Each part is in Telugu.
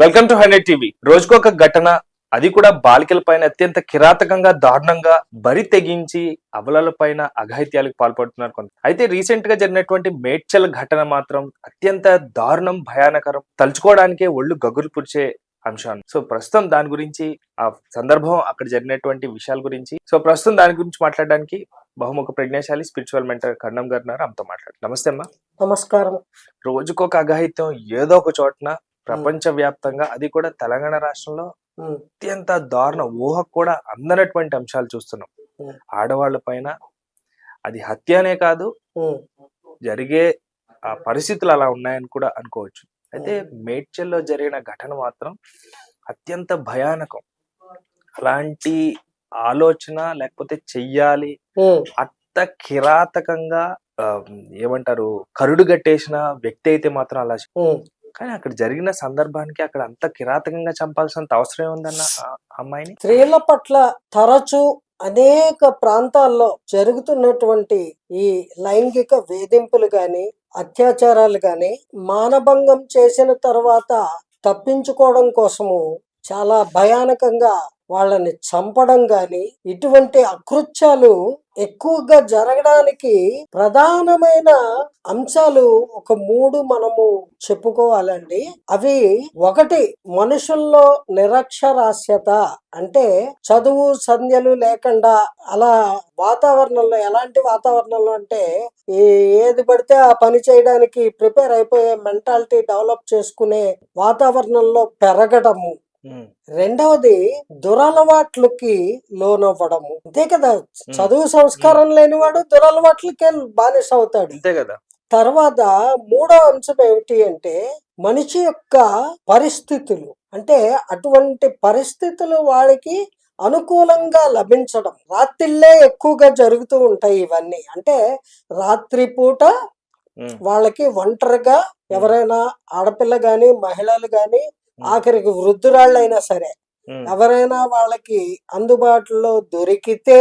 Welcome to hundred TV. రోజుకొక ఘటన అది కూడా బాలికల పైన అత్యంత కిరాతకంగా దారుణంగా బరి తెగించి అబలల పైన అఘాయిత్యాలకు పాల్పడుతున్నారు కొంత. అయితే రీసెంట్గా జరిగినటువంటి మేడ్చల్ ఘటన మాత్రం అత్యంత దారుణం భయానకరం తలుచుకోవడానికే ఒళ్ళు గగురు పుడిచే అంశాలు సో ప్రస్తుతం దాని గురించి ఆ సందర్భం అక్కడ జరిగినటువంటి విషయాల గురించి సో ప్రస్తుతం దాని గురించి మాట్లాడడానికి బహుముఖ ప్రజ్ఞాశాలి స్పిరిచువల్ మెంటర్ కన్నం గారు ఆమెతో మాట్లాడు నమస్తే అమ్మా. నమస్కారం. రోజుకొక అఘాయిత్యం ఏదో ఒక చోటన ప్రపంచ వ్యాప్తంగా అది కూడా తెలంగాణ రాష్ట్రంలో అత్యంత దారుణ ఊహకు కూడా అందనటువంటి అంశాలు చూస్తున్నాం. ఆడవాళ్ళ పైన అది హత్యనే కాదు జరిగే ఆ పరిస్థితులు అలా ఉన్నాయని కూడా అనుకోవచ్చు. అయితే మేడ్చల్లో జరిగిన ఘటన మాత్రం అత్యంత భయానకం. అలాంటి ఆలోచన లేకపోతే చెయ్యాలి అంత కిరాతకంగా ఏమంటారు కరుడు గట్టేసిన వ్యక్తి అయితే మాత్రం అలా. కానీ అక్కడ జరిగిన సందర్భానికి అక్కడ అంత కిరాతకంగా చంపాల్సినంత అవసరం ఏముందన్న అమ్మాయిని? స్త్రీల పట్ల తరచు అనేక ప్రాంతాల్లో జరుగుతున్నటువంటి ఈ లైంగిక వేధింపులు గాని అత్యాచారాలు గాని మానభంగం చేసిన తర్వాత తప్పించుకోవడం కోసము చాలా భయానకంగా వాళ్ళని చంపడం కానీ ఇటువంటి అకృత్యాలు ఎక్కువగా జరగడానికి ప్రధానమైన అంశాలు ఒక మూడు మనము చెప్పుకోవాలండి. అవి ఒకటి మనుషుల్లో నిరక్షరాస్యత అంటే చదువు సంధ్యలు లేకుండా అలా వాతావరణంలో ఎలాంటి వాతావరణంలో అంటే ఈ ఏది పడితే ఆ పని చేయడానికి ప్రిపేర్ అయిపోయే మెంటాలిటీ డెవలప్ చేసుకునే వాతావరణంలో పెరగడము. రెండవది దురలవాట్లకి లోనవ్వడము. అంతే కదా చదువు సంస్కారం లేనివాడు దురలవాట్లకే బానిస అవుతాడు అంతే కదా. తర్వాత మూడో అంశం ఏమిటి అంటే మనిషి యొక్క పరిస్థితులు. అంటే అటువంటి పరిస్థితులు వాడికి అనుకూలంగా లభించడం. రాత్రిళ్ళే ఎక్కువగా జరుగుతూ ఉంటాయి ఇవన్నీ. అంటే రాత్రిపూట వాళ్ళకి ఒంటరిగా ఎవరైనా ఆడపిల్ల గాని మహిళలు గాని ఆఖరికి వృద్ధురాళ్ళైనా సరే ఎవరైనా వాళ్ళకి అందుబాటులో దొరికితే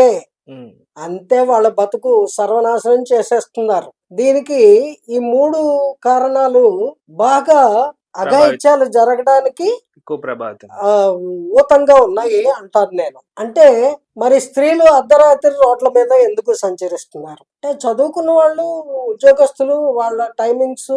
అంతే వాళ్ళ బతుకు సర్వనాశనం చేసేస్తున్నారు. దీనికి ఈ మూడు కారణాలు బాగా అఘాయిత్యాలు జరగడానికి ఎక్కువ ప్రభావితం. ఊతంగా ఉన్నాయి అంటాను నేను. అంటే మరి స్త్రీలు అర్ధరాత్రి రోడ్ల మీద ఎందుకు సంచరిస్తున్నారు? అంటే చదువుకున్న వాళ్ళు ఉద్యోగస్తులు వాళ్ళ టైమింగ్స్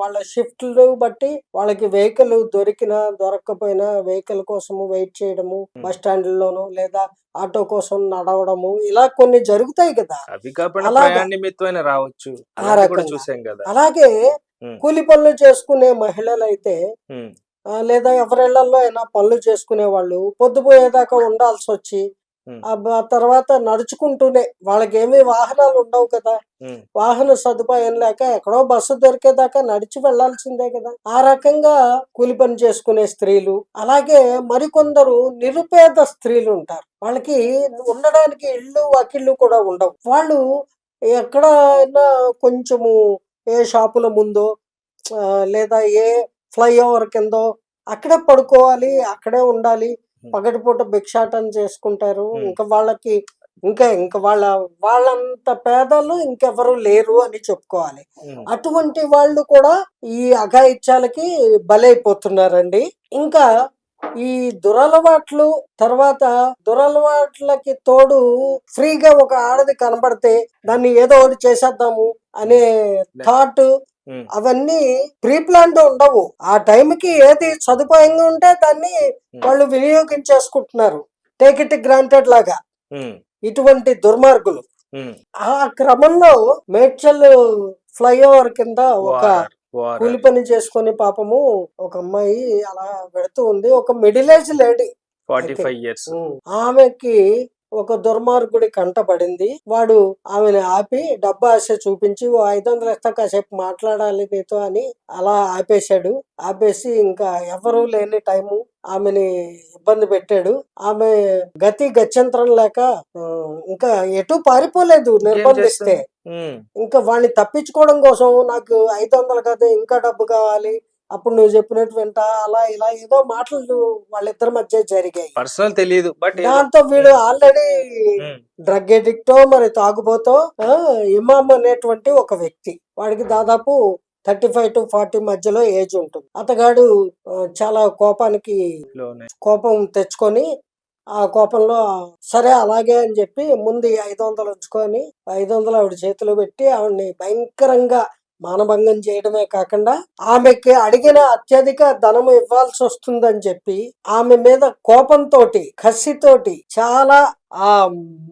వాళ్ళ షిఫ్ట్లు బట్టి వాళ్ళకి వెహికల్ దొరికినా దొరకకపోయినా వెహికల్ కోసము వెయిట్ చేయడము బస్ స్టాండ్లోను లేదా ఆటో కోసం నడవడము ఇలా కొన్ని జరుగుతాయి కదా. అవి కాకుండా రావచ్చు. అలాగే కూలి పనులు చేసుకునే మహిళలు అయితే లేదా ఎవరిళ్ళలో అయినా పనులు చేసుకునే వాళ్ళు పొద్దుపోయేదాకా ఉండాల్సి వచ్చి ఆ తర్వాత నడుచుకుంటూనే వాళ్ళకి ఏమీ వాహనాలు ఉండవు కదా. వాహన సదుపాయం లేక ఎక్కడో బస్సు దొరికేదాకా నడిచి వెళ్ళాల్సిందే కదా. ఆ రకంగా కూలి పని చేసుకునే స్త్రీలు అలాగే మరికొందరు నిరుపేద స్త్రీలు ఉంటారు వాళ్ళకి ఉండడానికి ఇళ్ళు వాకిళ్ళు కూడా ఉండవు. వాళ్ళు ఎక్కడైనా కొంచెము ఏ షాపుల ముందో లేదా ఏ ఫ్లైఓవర్ కిందో అక్కడే పడుకోవాలి అక్కడే ఉండాలి. పగటిపూట భిక్షాటన చేసుకుంటారు. ఇంకా వాళ్ళకి ఇంకా ఇంకా వాళ్ళ వాళ్ళంత పేదలు ఇంకెవరు లేరు అని చెప్పుకోవాలి. అటువంటి వాళ్ళు కూడా ఈ అఘాయిత్యాలకి బలైపోతున్నారండి. ఇంకా ఈ దురలవాట్లు తర్వాత దురలవాట్లకి తోడు ఫ్రీగా ఒక ఆడది కనబడితే దాన్ని ఏదో ఒకటి చేసేద్దాము అనే థాట్ అవన్నీ ప్రీ ప్లాన్ ఉండవు. ఆ టైంకి ఏది సదుపాయంగా ఉంటే దాన్ని వాళ్ళు వినియోగించేసుకుంటున్నారు. టేక్ ఇట్ గ్రాంటెడ్ లాగా. ఇటువంటి దుర్మార్గులు. ఆ క్రమంలో మేడ్చల్ ఫ్లైఓవర్ కింద ఒక. కూలి పని చేసుకుని పాపము ఒక అమ్మాయి అలా పెడుతూ ఉంది. ఒక మిడిల్ ఏజ్ లేడీ 45 ఇయర్స్ ఆమెకి ఒక దుర్మార్గుడి కంట పడింది. వాడు ఆమెను ఆపి డబ్బా ఆశ చూపించి ఓ ఐదు వందలు ఇస్తా కాసేపు మాట్లాడాలి నీతో అని అలా ఆపేశాడు. ఆపేసి ఇంకా ఎవరు లేని టైము ఆమెని ఇబ్బంది పెట్టాడు. ఆమె గతి గత్యంతరం లేక ఇంకా ఎటు పారిపోలేదు నిర్బంధిస్తే. ఇంకా వాడిని తప్పించుకోవడం కోసం నాకు ఐదు వందలు కాదు ఇంకా డబ్బు కావాలి. అప్పుడు నువ్వు చెప్పినట్టు వింటా అలా ఇలా ఏదో మాటలు వాళ్ళిద్దరి మధ్య జరిగాయి. పర్సనల్ తెలియదు బట్ దాంతో వీడు ఆల్రెడీ డ్రగ్ ఎడిక్టో మరి తాగుబోతో ఇమామ్ అనేటువంటి ఒక వ్యక్తి. వాడికి దాదాపు థర్టీ ఫైవ్ టు ఫార్టీ మధ్యలో ఏజ్ ఉంటుంది. అతగాడు చాలా కోపానికి. కోపం తెచ్చుకొని ఆ కోపంలో సరే అలాగే అని చెప్పి ముందు ఐదు వందలు ఉంచుకొని ఐదు వందలు ఆవిడ చేతిలో పెట్టి ఆవిడని భయంకరంగా మానభంగం చేయడమే కాకుండా ఆమెకి అడిగిన అత్యధిక ధనం ఇవ్వాల్సి వస్తుందని చెప్పి ఆమె మీద కోపంతో కసితోటి చాలా ఆ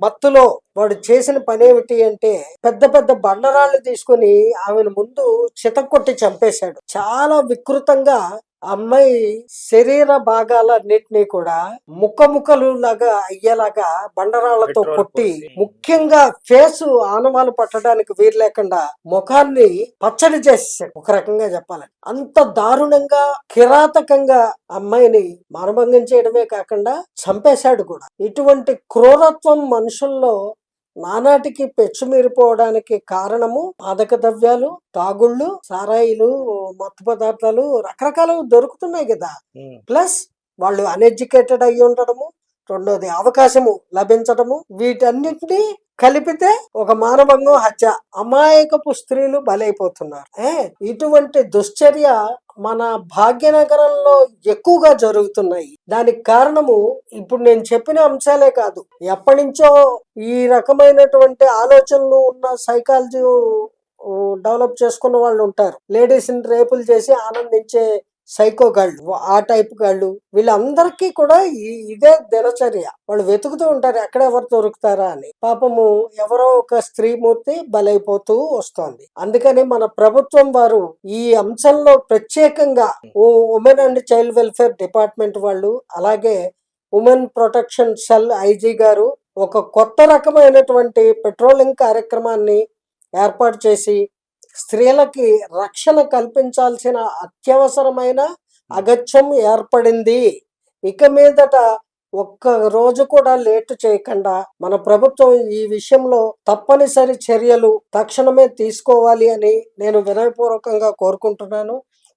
మత్తులో వాడు చేసిన పని ఏమిటి అంటే పెద్ద పెద్ద బండరాళ్ళు తీసుకొని ఆమెను ముందు చితక్కొట్టి చంపేశాడు. చాలా వికృతంగా అమ్మాయి శరీర భాగాలన్నిటినీ కూడా ముక్క ముక్కలు లాగా అయ్యేలాగా బండరాళ్ళతో కొట్టి. ముఖ్యంగా ఫేస్ ఆనవాలు పట్టడానికి వీలు లేకుండా ముఖాన్ని పచ్చడి చేసేసాడు. ఒక రకంగా చెప్పాలని అంత దారుణంగా కిరాతకంగా అమ్మాయిని మానభంగం చేయడమే కాకుండా చంపేశాడు కూడా. ఇటువంటి క్రూరత్వం మనుషుల్లో నానాటికి పెచ్చుమీరిపోవడానికి కారణము మాదక ద్రవ్యాలు తాగుళ్ళు సారాయిలు మత్తు పదార్థాలు రకరకాలు దొరుకుతున్నాయి కదా. ప్లస్ వాళ్ళు అన్ఎడ్యుకేటెడ్ అయి ఉండడము రెండోది అవకాశము లభించడము వీటన్నిటిని కలిపితే ఒక మానవంగం హత్య. అమాయకపు స్త్రీలు బలైపోతున్నారు. ఏ? ఇటువంటి దుశ్చర్య మన భాగ్యనగరంలో ఎక్కువగా జరుగుతున్నాయి. దానికి కారణము ఇప్పుడు నేను చెప్పిన అంశాలే కాదు. ఎప్పటి నుంచో ఈ రకమైనటువంటి ఆలోచనలు ఉన్న సైకాలజీ డెవలప్ చేసుకున్న వాళ్ళు ఉంటారు. లేడీస్ని రేపులు చేసి ఆనందించే సైకో గాళ్ళు ఆ టైప్ గాళ్ళు. వీళ్ళందరికీ కూడా ఈ- ఇదే దినచర్య. వాళ్ళు వెతుకుతూ ఉంటారు ఎక్కడ ఎవరు దొరుకుతారా అని. పాపము ఎవరో ఒక స్త్రీమూర్తి బలైపోతూ వస్తోంది. అందుకని మన ప్రభుత్వం వారు ఈ అంశంలో ప్రత్యేకంగా women and child welfare department వాళ్ళు అలాగే ఉమెన్ ప్రొటెక్షన్ సెల్ ఐజీ గారు ఒక కొత్త రకమైనటువంటి పెట్రోలింగ్ కార్యక్రమాన్ని ఏర్పాటు చేసి స్త్రీలకి రక్షణ కల్పించాల్సిన అత్యవసరమైన అగత్యం ఏర్పడింది. ఇక మీదట ఒక్క రోజు కూడా లేటు చేయకుండా మన ప్రభుత్వం ఈ విషయంలో తప్పనిసరి చర్యలు తక్షణమే తీసుకోవాలి అని నేను వినయపూర్వకంగా కోరుకుంటున్నాను.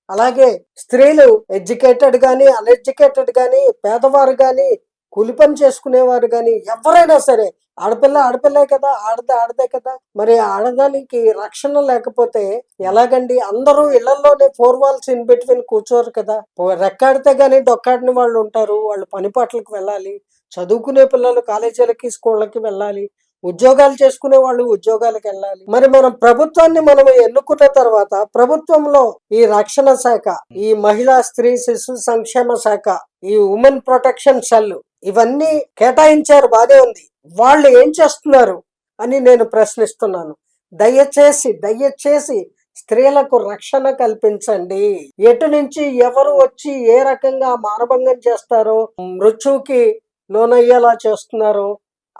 అలాగే స్త్రీలు ఎడ్యుకేటెడ్ కానీ అన్ఎడ్యుకేటెడ్ కానీ పేదవారు కానీ కూలి పని చేసుకునేవారు కానీ ఎవరైనా సరే ఆడపిల్ల ఆడపిల్లే కదా ఆడదే ఆడదే కదా మరి ఆడదానికి రక్షణ లేకపోతే ఎలాగండి? అందరూ ఇళ్ళలోనే ఫోర్ వాల్స్ ఇన్ బిట్వీన్ కూర్చోరు కదా. రెక్కాడితే కానీ డొక్కాడిన వాళ్ళు ఉంటారు వాళ్ళు పని పాటలకు వెళ్ళాలి చదువుకునే పిల్లలు కాలేజీలకి స్కూళ్ళకి వెళ్ళాలి ఉద్యోగాలు చేసుకునే వాళ్ళు ఉద్యోగాలకు వెళ్ళాలి. మరి మనం ప్రభుత్వాన్ని మనం ఎన్నుకున్న తర్వాత ప్రభుత్వంలో ఈ రక్షణ శాఖ ఈ మహిళా స్త్రీ శిశు సంక్షేమ శాఖ ఈ ఉమెన్ ప్రొటెక్షన్ సెల్ ఇవన్నీ కేటాయించారు బానే ఉంది. వాళ్ళు ఏం చేస్తున్నారు అని నేను ప్రశ్నిస్తున్నాను. దయచేసి దయచేసి స్త్రీలకు రక్షణ కల్పించండి. ఎటు నుంచి ఎవరు వచ్చి ఏ రకంగా మానభంగం చేస్తారో మృత్యువుకి లోనయ్యేలా చేస్తున్నారో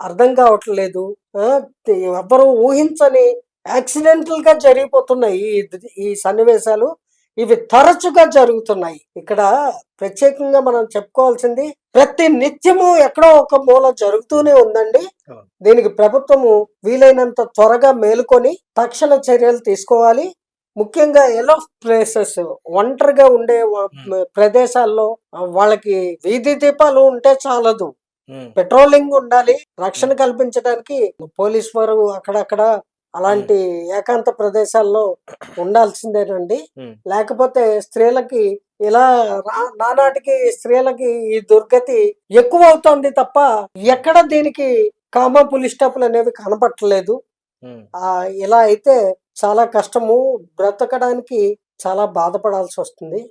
అర్థం కావట్లేదు. ఎవరు ఊహించని యాక్సిడెంటల్గా జరిగిపోతున్నాయి ఈ సన్నివేశాలు. ఇవి తరచుగా జరుగుతున్నాయి. ఇక్కడ ప్రత్యేకంగా మనం చెప్పుకోవాల్సింది ప్రతి నిత్యము ఎక్కడో ఒక మూల జరుగుతూనే ఉందండి. దీనికి ప్రభుత్వము వీలైనంత త్వరగా మేలుకొని తక్షణ చర్యలు తీసుకోవాలి. ముఖ్యంగా ఎలో ప్లేసెస్ ఒంటరిగా ఉండే ప్రదేశాల్లో వాళ్ళకి వీధి దీపాలు ఉంటే చాలదు. పెట్రోలింగ్ ఉండాలి రక్షణ కల్పించడానికి పోలీస్ వారు అక్కడక్కడ అలాంటి ఏకాంత ప్రదేశాల్లో ఉండాల్సిందేనండి. లేకపోతే స్త్రీలకి ఇలా రా- నానాటికి స్త్రీలకి ఈ దుర్గతి ఎక్కువ అవుతోంది తప్ప ఎక్కడ దీనికి కామా పులి స్టాపులు అనేవి కనపట్టలేదు. ఆ ఇలా అయితే చాలా కష్టము. బ్రతకడానికి చాలా బాధపడాల్సి వస్తుంది.